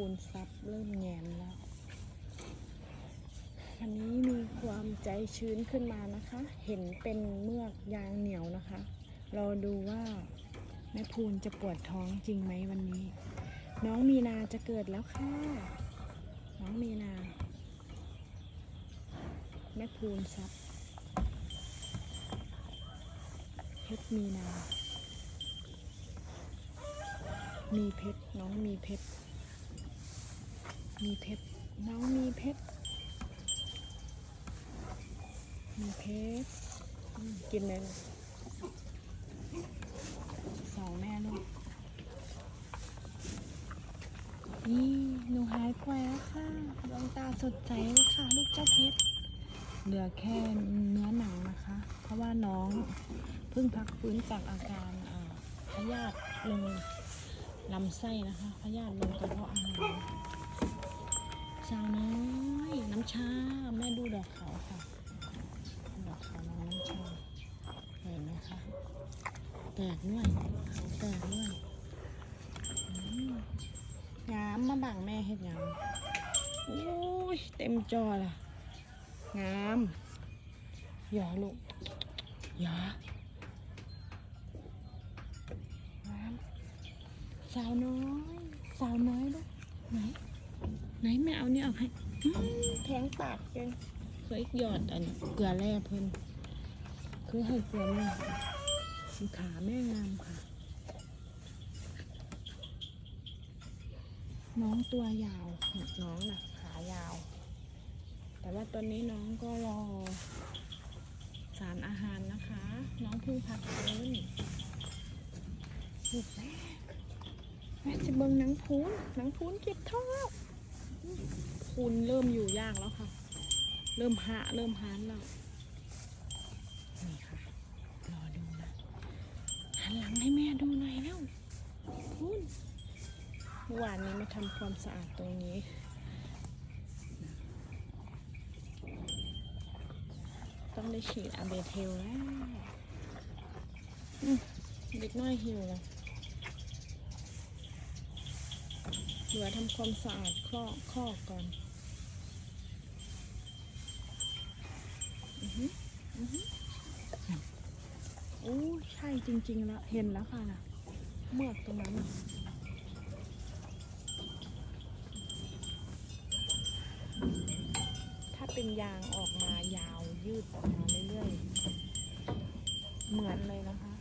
คูณทรัพย์เริ่มแงนแล้ววันนี้มีความใจชื้นขึ้นมานะคะ เห็นเป็นเมือกยางเหนียวนะคะรอดูว่าแม่พูนจะปวดท้องจริงไหมวันนี้ น้องมีนาจะเกิดแล้วค่ะ น้องมีนา แม่พูนทรัพย์เพชรมีนา มีเพชรน้องมีเพชร มีเพชรน้องมีเพชรมีเพชรกินเลยสองแม่ลูกนี่หนูหายป่วยแล้วค่ะดวงตาสดใสเลยค่ะ ลูกเจ้าเพชรเหลือแค่เนื้อหนังนะคะ เพราะว่าน้องเพิ่งพักฟื้นจากอาการพยาธิลงลำไส้นะคะพยาธิลงกระเพาะอาหาร สาวน้อยน้ำชา แม่ดูดอกเขาค่ะ ดอกเขาน้องน้ำชา เห็นไหมคะ แตกด้วยเขาแตกด้วยงามมาบังแม่เห็ดงามโอ้ย เต็มจอละงามอย่าลูกอย่างามสาวน้อย สาวน้อยลูกไหน ไหนแม่เอานี่ออกให้อื้อแทงปากเองเคยหยอดอันเกลือแร่เพิ่นเคยให้เกลือแม่ดูขาแม่งามค่ะ น้องตัวยาวน้องน่ะขายาว แต่ว่าตอนนี้น้องก็รอสารอาหารนะคะ น้องเพิ่งพักฟื้นลูกแม่แม่จะเบิ่งหนังพูนหนังพูนเก็บท้อง แล้วพูนเริ่มอยู่ยากแล้วค่ะ เริ่มหะเริ่มหานแล้ว นี่ค่ะ รอดูนะ หันหลังให้แม่ดูหน่อยแล้วพูนเมื่อวานนี้ม่ทำความสะอาดตรงนี้ต้องได้ฉีดอะเบเทลแล้วเด็กน้อยหิวแล้ว เหลือทำความสะอาดข้อข้อก่อนอือหืออือหือโอ้ใช่จริงๆแล้วเห็นแล้วค่ะนะเมือกตรงนั้นถ้าเป็นยางออกมายาวยืดออกมาเรื่อยๆ เหมือนเลยนะคะ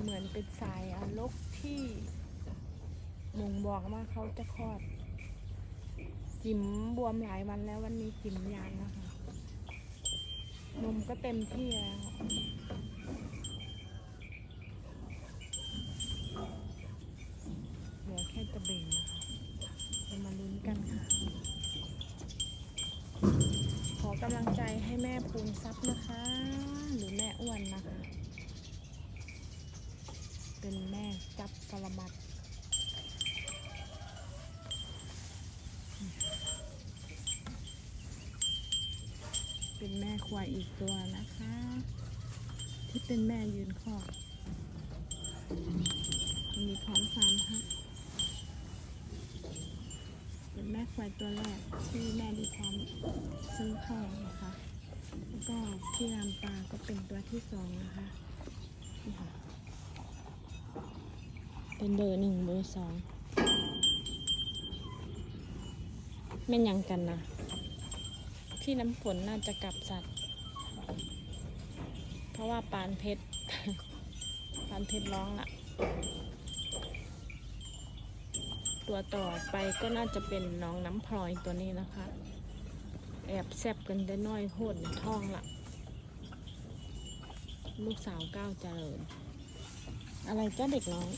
เหมือนเป็นสายอารกที่ บ่งบอกว่าเขาจะคลอด จิ๋มบวมหลายวันแล้ววันนี้จิ๋มยางนะคะ นมก็เต็มที่แล้วเหลือแค่จะเบ่งนะคะเรามาลุ้นกันค่ะ ขอกำลังใจให้แม่ปูนซับนะคะ หรือแม่อ้วนนะคะ เป็นแม่จับกระมัด เป็นแม่ควายอีกตัวนะคะ ที่เป็นแม่ยืนคอกมีพร้อมฟาร์มค่ะเป็นแม่ควายตัวแรกที่แม่ดีพร้อมซื้อเข้านะคะ แล้วก็ที่ลำปาก็เป็นตัวที่สองนะคะนี่ค่ะเป็นเบอร์หนึ่งเบอร์สองแม่นยังกันนะ ที่น้ำฝนน่าจะกลับสัตว์ เพราะว่าปานเพชร ปานเพชรร้องละตัวต่อไปก็น่าจะเป็นน้องน้ำพลอยตัวนี้นะคะ แอบแซบกันได้น้อยโหดในท้องละลูกสาวก้าวเจริญ อะไรจ้าเด็กน้อย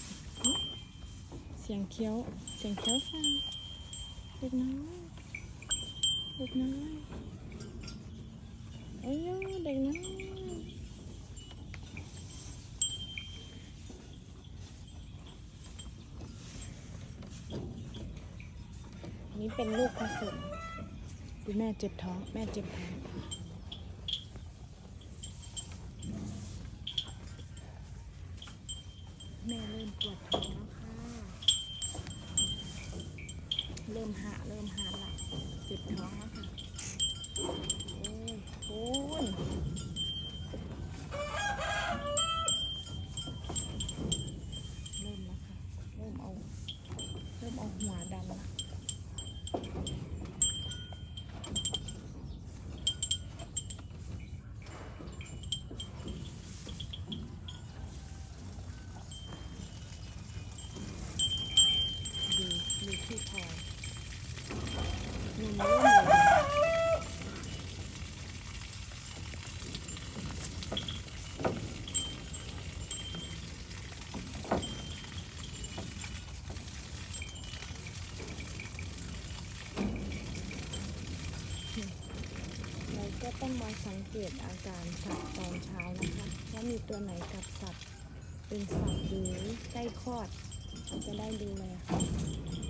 เสียงเคี้ยว เสียงเคี้ยวฟังเด็กน้อย เด็กน้อยโอ้ยเด็กน้อยอันนี้เป็นลูกผสมดูแม่เจ็บท้อง แม่เจ็บท้องแม่เริ่มปวดท้องแล้วค่ะ เริ่มหาเริ่มหาละ จ็บท้องแล้วค่ะโอ้ยเริ่มแล้วค่ะ เริ่มเอา เริ่มเอาหัวดันละดูดูที่คอยยุงเริ่มเลยเรา ก็ต้องมาสังเกตอาการสัตว์ตอนเช้านะคะว่ามีตัวไหนกับสัตว์เป็นสัตว์หรือใกล้คลอด จะได้ดูแลค่ะ